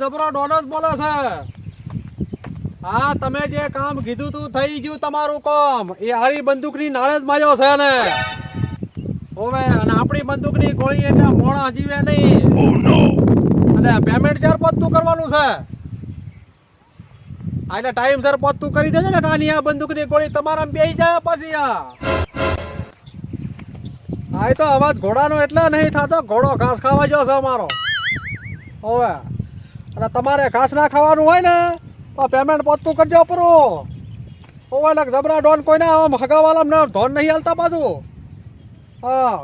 જબરો ડોન જ બોલે છે. હા તમે જે કામ કીધું તું થઈ ગયું તમારું કામ. એ હારી બંદૂકની નાળે જ માર્યો છે ને. ઓવે અને આપણી બંદૂકની ગોળી એટલે મોણ જીવે નહીં. અને પેમેન્ટ ચાર પત્તું કરવાનું છે. એટલે ટાઈમ સર પત્તું કરી દેજો ને નાની આ બંદૂકની ગોળી. તમારા બે જાય પછી આ. આ તો અવાજ ઘોડાનો એટલા નહીં થતો ઘોડો ઘાસ ખાવા છે અમારો. હોવે. અને તમારે ઘાસ ના ખાવાનું હોય ને, તો પેમેન્ટ પહોંચતું કરજો પૂરું. હોવે એટલે જબરા ડોન કોઈને આમ હગાવાલા ને ધોન નહીં હાલતા પાછું હા.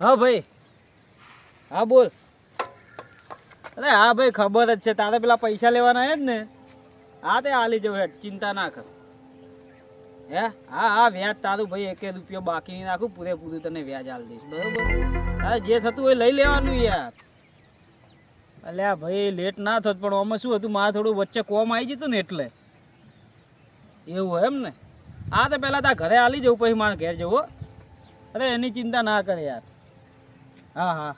હા ભાઈ. હા બોલ. અરે હા ભાઈ, ખબર જ છે. તારે પેલા પૈસા લેવાના હે જ ને? હા તે હાલી જવું હેઠ ચિંતા ના કર. હે? હા હા, વ્યાજ તારું ભાઈ એક રૂપિયો બાકી નહીં નાખું, પૂરેપૂરું તને વ્યાજ હાલ દઈશ, બરોબર? તારે જે થતું હોય લઈ લેવાનું યાર. અલ્યા ભાઈ લેટ ના થત, પણ આમાં શું હતું? મારે થોડું વચ્ચે કોમ આવી જતું ને એટલે. એવું એમ ને? હા, તો પહેલાં તાર ઘરે હાલી જવું પછી મારે ઘેર જવું અરે, એની ચિંતા ના કરે યાર. હા હા.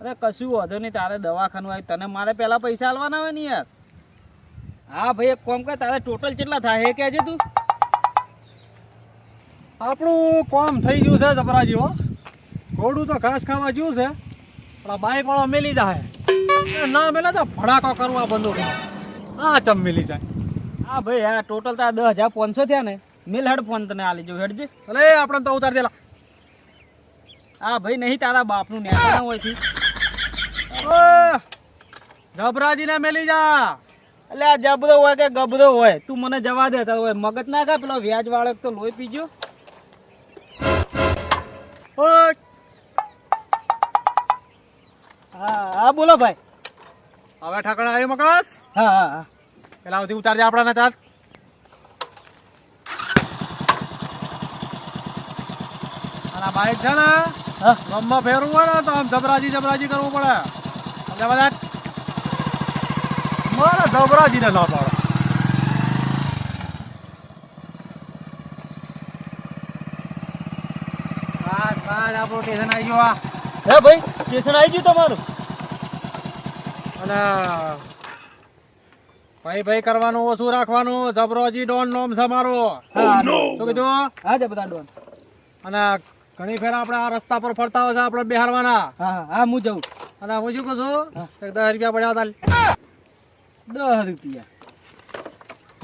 અરે, કશું વાંધો નહીં, તારે દવાખાનું આવી તને મારે પહેલાં પૈસા આલવાના હોય ને યાર? હા ભાઈ એક કોમ કર તારે ટોટલ કેટલા થાય કે કહેજે તું. આપણું કોમ થઈ ગયું છે જબરાજી હો. ઘોડું તો ઘાસ ખાવા જ્યું છે પણ આ બાઈક વાળો મેલી જાય. ના મેલે તો ભડાકો કરવા બંદૂક હા ચમ મેલી જાય? હા ભાઈ હા ટોટલ તારા દસ હજાર પાંચસો થયા ને. મિલ હેડ ફોન તને આલી જવું હેડજે. ભલે આપણે તો ઉતાર દેલા. હા ભાઈ નહીં તારા બાપનું ન્યા હોયથી. જબરાજીને મેલી જા. એટલે આ જબરો હોય કે ગબરો હોય? તું મને જવા દે તારો મગજ ના ખા પેલો વ્યાજ વાળો તો લોહી પીજો. હા હા બોલો ભાઈ. હવે ઠકડા આવ્યો મગસ હા હા હા. પેલા ઉધી ઉતારજે આપણાને ચાલ. અને બાઈક છે ને ગમમાં ફેરવું હોય ને તો આમ જબરાજી જબરાજી કરવું પડે. એટલે બધા? મારે જબરાજીને ના પાડે. આપણું સ્ટેશન આવી ગયું આ. હે ભાઈ સ્ટેશન આવી ગયું તમારું? અને ભાઈ ભાઈ કરવાનું ઓછું રાખવાનું જબરોજી ડોન નોમ છે મારું. શું કીધું? હા બધા ડોન. અને ઘણી ફેર આપણે આ રસ્તા પર ફરતા હોય છે આપણે બિહારવાના. હા હા હા જઉં. અને હું શું કહું છું? દસ રૂપિયા પડ્યા તાલ દસ રૂપિયા.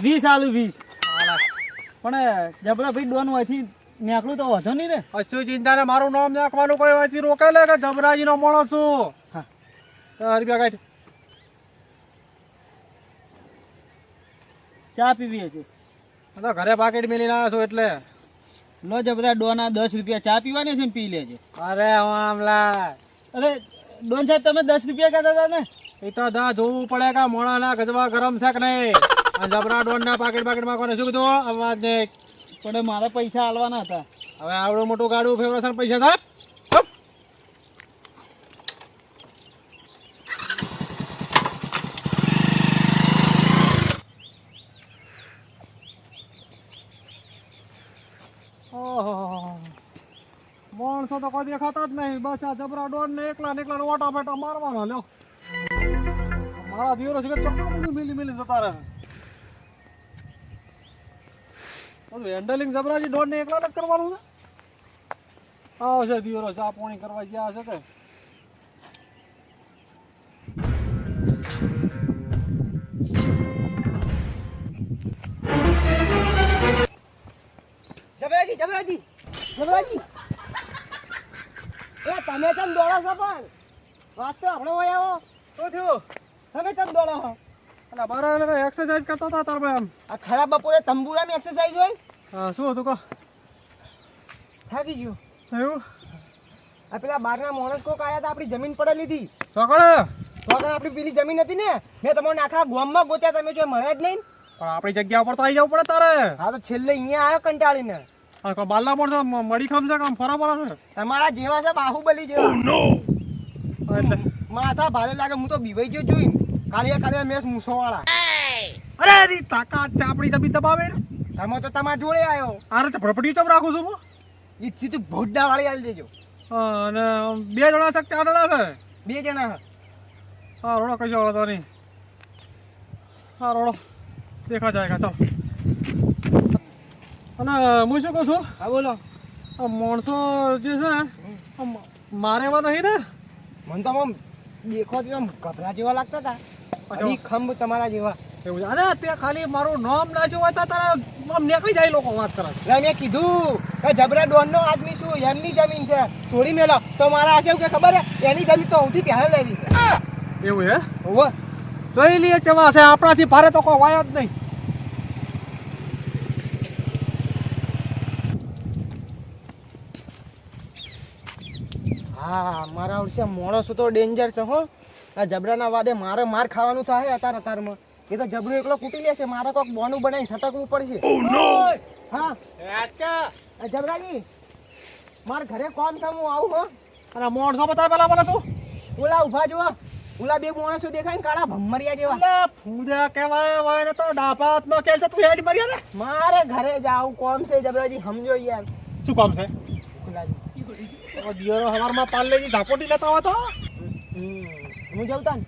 વીસ આલુ વીસ. પણ જબરા ભાઈ ડોન હોયથી નીકળું તો વધો નહીં ને કશું ચિંતા ને મારું નામ નાખવાનું કોઈ વાંચી રોકા લે કે જબરાજી નો માણસ છું? હા. રૂપિયા કાઢ. ચા પીવી છે તો ઘરે પાકેટ મેલી ના છો એટલે. લો જબરા ડોન આ દસ રૂપિયા ચા પીવાની છે ને પી લેજે. અરે આમલા અરે ડોન સાહેબ તમે દસ રૂપિયા કહેતા હતા ને? એ તો દા જોવું પડે કે મોણા ના ગજવા ગરમ છે કે નહીં? જબરા ડોન ના પાકેટ પાકેટમાં કોને શું કીધું? અવાજ ને પણ મારે પૈસા આલવાના હતા. હવે આવડું મોટું ગાડું ફેવરેશન પૈસા થાય. માણસો તો કોઈ દેખાતા જ નહીં. બસ આ જબરા ડોન ને એકલા ને એકલા ઓટા ફેટા મારવાના લ્યો. મારા દીવરો છે કે ચક્કર બધું મિલી મિલી જતા રહે બધું હેન્ડલિંગ જબરાજી ડોન ને એકલા જ કરવાનું છે? આવશે દીવરો, ચા પાણી કરવા ગયા હશે કે? જબરાજી જબરાજી જબરાજી. એ તમે કેમ દોડો છો પણ? વાત તો આપણે હોય આવો. શું થયું? તમે કેમ દોડો છો એટલે બાર એક્સરસાઇઝ કરતો હતા તાર ભાઈ આમ? આ ખરાબ બપોરે તંબુરાની એક્સરસાઇઝ હોય હા, શું હતું કહો? થાકી ગયું. એવું? આ પેલા બારના માણસ કોક આયા હતા આપણી જમીન પડે લીધી. આપણી પેલી જમીન હતી ને? મેં તમને આખા ગોમમાં ગોત્યા તમે જો મળ્યા જ નહીં પણ આપણી જગ્યા ઉપર તો આવી જવું પડે તારે. હા તો છેલ્લે અહીંયા આવ્યો કંટાળીને. કોઈ બાલના માણસો મ- મળી ખામ છે કે આમ ફરા ફરા છે તમારા જેવા છે બાહુબલી જેવા. હા, એટલે માથા ભારે લાગે હું તો બીવાઈ ગયો જોઈને. કાલે કાળિયા મેસ મૂસો વાળા અરે એની તાકાત ચાપડી તબી દબાવે ને. તમે તો તમારા જોડે આવ્યો આરે તો ભડપડી ચમ રાખું છું હું? ઈ સીધું ભોડા વાળી આલી દેજો. હા, અને બે જણા છે ચાર જણા છે? બે જણા હે. હા રોડો કશો વાંધો નહીં. હા રોડો. દેખા જાયગા ચાલ. અને હું શું કહું છું? હા બોલો. આ માણસો જે છે મારે એવા નહીં ને? મને તો આમ દેખો તો આમ ગભરા જેવા લાગતા હતા. અચ્છા. ખંભ તમારા જેવા. એવું છે. અરે તે ખાલી મારું નામ ના જોવા તા તારા આમ નીકળી જાય લોકો વાત કરે એટલે મેં કીધું કે જબરા ડોન નો આદમી છું એમની જમીન છે. છોડી મેલો. તો મારા આજે કે ખબર હે એની જમીન તો હું પહેલા લેવી. એવું હે હોવે. જોઈ લઈએ ચવા છે. આપણાથી ભારે તો કોઈ વાય જ નહીં. હા મારા વર્ષે માણસો તો ડેન્જર છે હો. આ જબરાના વાદે મારે માર ખાવાનું થાય અતાર અતારમાં. એ તો જબરું એકલો કૂટી લેશે મારે કોક બોનું બનાવી સટકવું પડશે. હા? આ જબરાજી માર ઘરે કોમ છે હું આવું હો. અને માણસો બતાવ પેલા બોલે તું. ઓલા ઊભા જુઓ. ઓલા બે માણસો દેખાય ને કાળા ભમરિયા જેવા. અલે ફૂદા કેવાય વાય ને તો ડાપાત નો કેલ છે તું હેડ મર્યા ને મારે ઘરે જાવ કોમ છે જબરાજી સમજો યાર. શું કોમ છે? ઓલાજી. દિયોરો હવારમાં ઝાપોટી લેતા હોય તો. હું જાઉં તા ને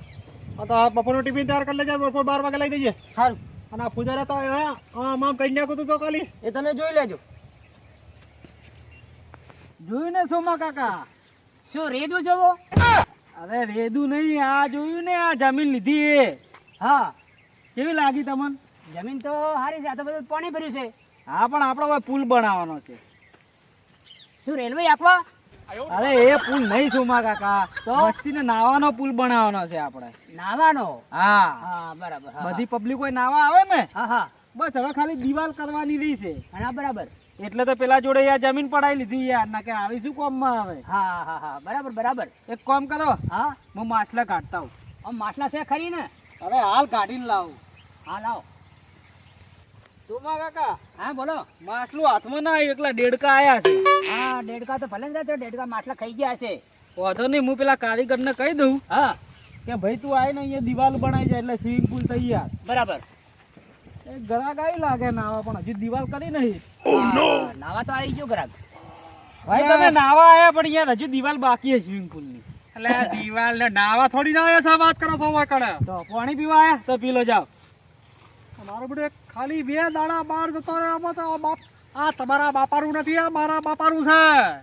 તો આ બપોરનો ટિફિન તૈયાર કરી લેજે બપોર બાર વાગે લઈ જઈએ સારું. અને આ ફુજારા તો આમ આમ કઈ નાખું તું તો ખાલી. એ તમે જોઈ લેજો. જોયું ને સોમા કાકા? શું રેડું જોવો અરે રેદું નહીં આ જોયું ને આ જમીન લીધી એ. હા કેવી લાગી તમને? જમીન તો સારી છે આ તો બધું પાણી ભર્યું છે. હા પણ આપણો હવે પુલ બનાવવાનો છે. શું રેલવે આપવા અરે એ પુલ નહીં સુમા કાકા. તો? વસ્તીને નાવાનો પુલ બનાવવાનો છે આપણે. નાવાનો? હા. હા બરાબર. બધી પબ્લિક હોય નાવા આવે ને? હા હા. બસ હવે ખાલી દિવાલ કરવાની રહી છે. હા બરાબર. એટલે તો પેલા જોડે યાર જમીન પડાવી લીધી યાર. ના કે આવી શું કોમમાં આવે? હા હા હા. બરાબર બરાબર. એક કોમ કરો. હા? હું માછલા કાઢતા હું માછલા છે ખરી ને? હવે હાલ કાઢીને લાવું. હા લાવો. સોમા કાકા? હા બોલો. માછલું હાથમાં ના આવ્યું એકલા દેડકા આયા છે. હા દેડકા તો ભલે જ દેડકા માટલા ખાઈ ગયા છે. વાંધો નહીં હું પેલા કારીગરને કહી દઉં હા. કે ભાઈ તું આવીને અહીંયા દિવાલ બનાવી જાય એટલે સ્વિમિંગ પુલ તૈયાર. બરાબર. એ આવી લાગે નાવા પણ હજુ દિવાલ કરી નહીં. હા, નાવા તો આવી ગયો ગ્રાહક. ભાઈ તમે નાવા આયા પણ યાર હજુ દિવાલ બાકી છે સ્વિમિંગ પુલની એટલે આ દિવાલ ને નાવા થોડી ના આવ્યા છે વાત કરો છો કડે? તો પાણી પીવા આવ્યા તો પી લો જાઓ. મારો બધું એક ખાલી બે દાડા બહાર જતો રહ્યો તો આ બાપ આ તમારા બાપાનું નથી આ મારા બાપાનું છે.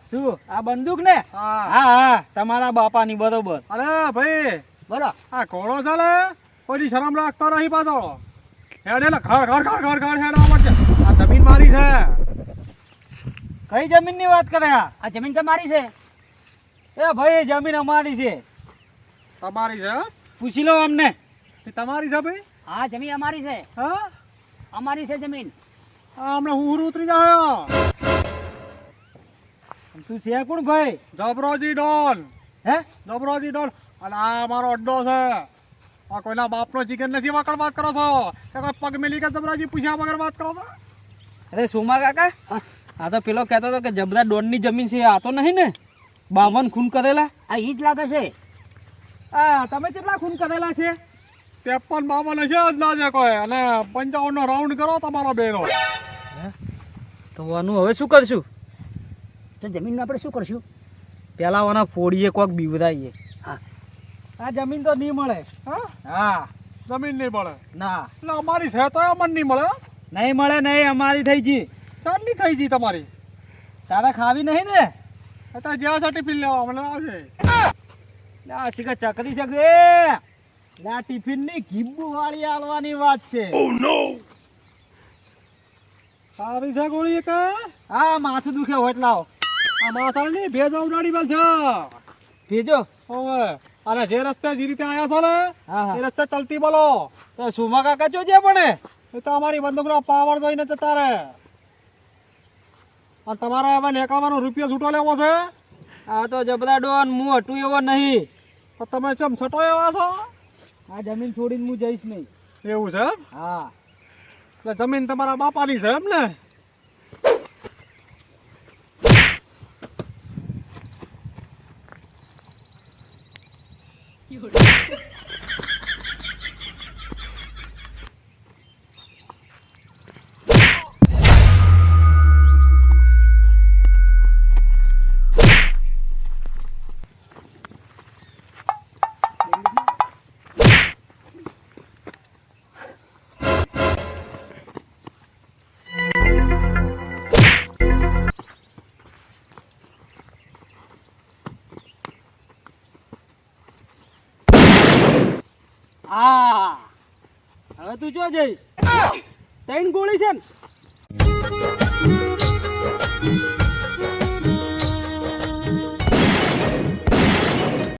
શું? આ બંદૂક ને? હા. હા હા તમારા બાપાની બરોબર. અરે ભાઈ બોલો. આ ઘોડો છે ને કોઈની શરમ રાખતો નહીં પાછો. હેડે ખર ઘર ઘર ઘર ઘર ઘર હેડ આવડશે આ જમીન મારી છે. કઈ જમીનની વાત કરે આ? આ જમીન તો મારી છે. એ ભાઈ જમીન અમારી છે. તમારી છે? હં? પૂછી લો અમને. તમારી છે ભાઈ? હા જમીન અમારી છે. હા? અમારી છે જમીન. આ હમણાં હું ઉતરી જાય તું છે કોણ ભાઈ? જબરોજી ડોન હે? જબરોજી ડોન અને આ મારો અડ્ડો છે. આ કોઈના બાપનો ચિકન નથી વાકડ વાત કરો છો? કે કોઈ પગ મેલી કે જબરાજી પૂછ્યા વગર વાત કરો છો? અરે સોમા કાકા આ તો પેલો કહેતો હતો કે જબરા ડોનની જમીન છે આ તો નહીં ને? બાવન ખૂન કરેલા? આ ઈ જ લાગે છે. આ તમે કેટલા ખૂન કરેલા છે? ત્રેપન બાવન હશે જ ના છે કોઈ. અને પંચાવન નો રાઉન્ડ કરો તમારો બેનો. તો આનું હવે શું કરશું? તો જમીન આપણે શું કરશું? પેલા વાના ફોડીએ કોક બીવરાઈએ. હા. આ જમીન તો નહીં મળે. હા? હા. જમીન નહીં મળે. ના. એટલે અમારી છે તો અમન નહીં મળે નહીં મળે નહીં અમારી થઈ ગઈ. ચાંદની થઈ ગઈ તમારી. તારે ખાવી નહીં ને? અત્યારે જ્યાં સર્ટિફિકેટ લેવા મને આવશે ના શીખા ચકરી શકે લે ટિફિનની ઘીબુ વાળી આલવાની વાત છે. સારી છે ગોળી એક. હા માથું દુખે હોય લાવો આ માથાની ભેજ ઉડાડી બેલ છે ભેજો? હવે અને જે રસ્તે જે રીતે આયા છો ને એ રસ્તે ચલતી બોલો. તો સુમા કાકા જોજે પણ એ તો અમારી બંદૂકનો પાવર જોઈને જતા રહે. અને તમારે હવે નેકાવાનો રૂપિયો છૂટો લેવો છે? આ તો જબરા ડોન હું હટું એવો નહીં. તો તમે ચમ છટો એવા છો? આ જમીન છોડીને હું જઈશ નહીં. એવું છે હા. એટલે જમીન તમારા બાપાની છે એમ ને? હવે તું જો જઈશ. ત્રણ ગોળી છે ને.